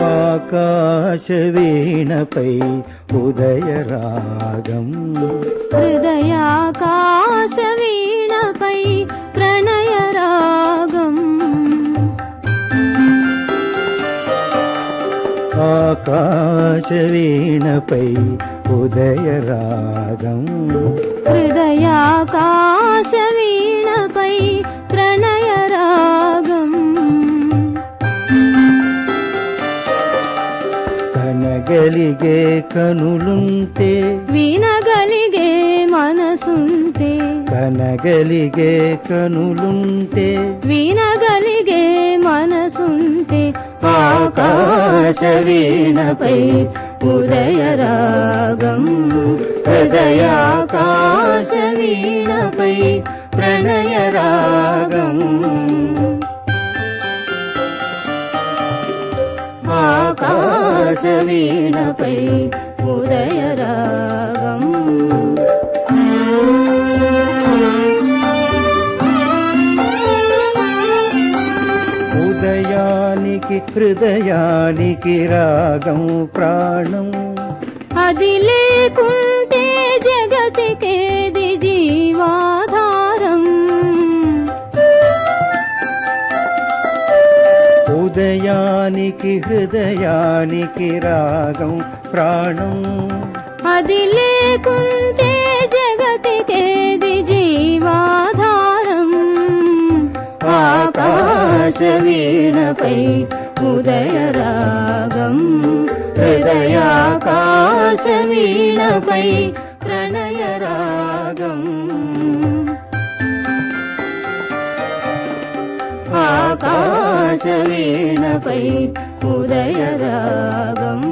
ఆకాశవీణపై ఉదయరాగం. హృదయాకాశ వీణపై ప్రణయ రాగం ఆకాశవీణపై ఉదయరాగం. హృదయాకాశ కనగలిగే కనులుంటే వినగలిగే మనసుంటే కనగలిగే కనులుంటే వినగలిగే మనసుంటే ఆకాశ వీణపై ఉదయ రాగం హృదయాకాశ వీణపై ప్రణయ రాగం వీణపై ఉదయ రాగం ఉదయానికి హృదయానికి రాగం ప్రాణం. అది లేకుంటే జగతికేది ఉదయానికి హృదయానికి రాగం ప్రాణం అది లేకుంటే జగతికేది జీవాధారం ఆకాశ వీణపై ఉదయ రాగం హృదయాకాశ వీణపై ప్రణయ రాగం ఆకాశ వీణపై ఉదయ రాగం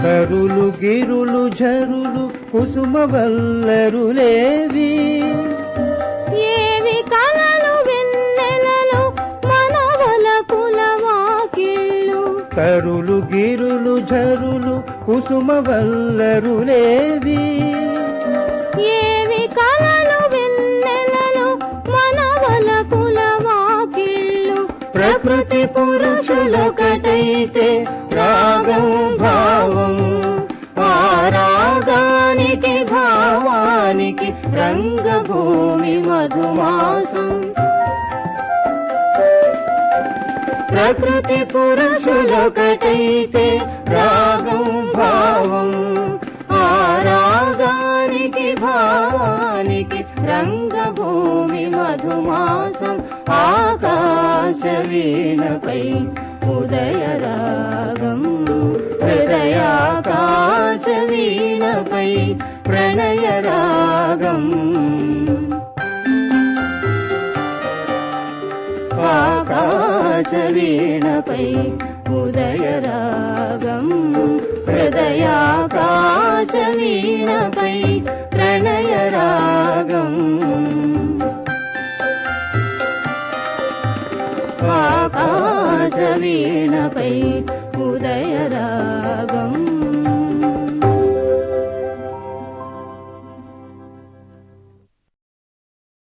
కరులు గిరులు జరులు కుసుమ వల్లరులేవి ఏవి కరులు గిరులు జరులు కుసుమ వల్లరులేవి ఏవి కలలు వెన్నెలలు మనవల కులవాకిళ్ళు. ప్రకృతి పురుషులొకటైతే రాగం భావం. ఆ రాగానికి భావానికి రంగభూమి మధుమాసం. ప్రకృతి పురుషులొకటైతే రాగం భావం ఆ రాగానికి భావానికి రంగభూమి మధుమాసం ఆకాశ వీణపై ఉదయ రాగం హృదయాకాశ వీణపై ప్రణయ రాగం ఆకాశ వీణపై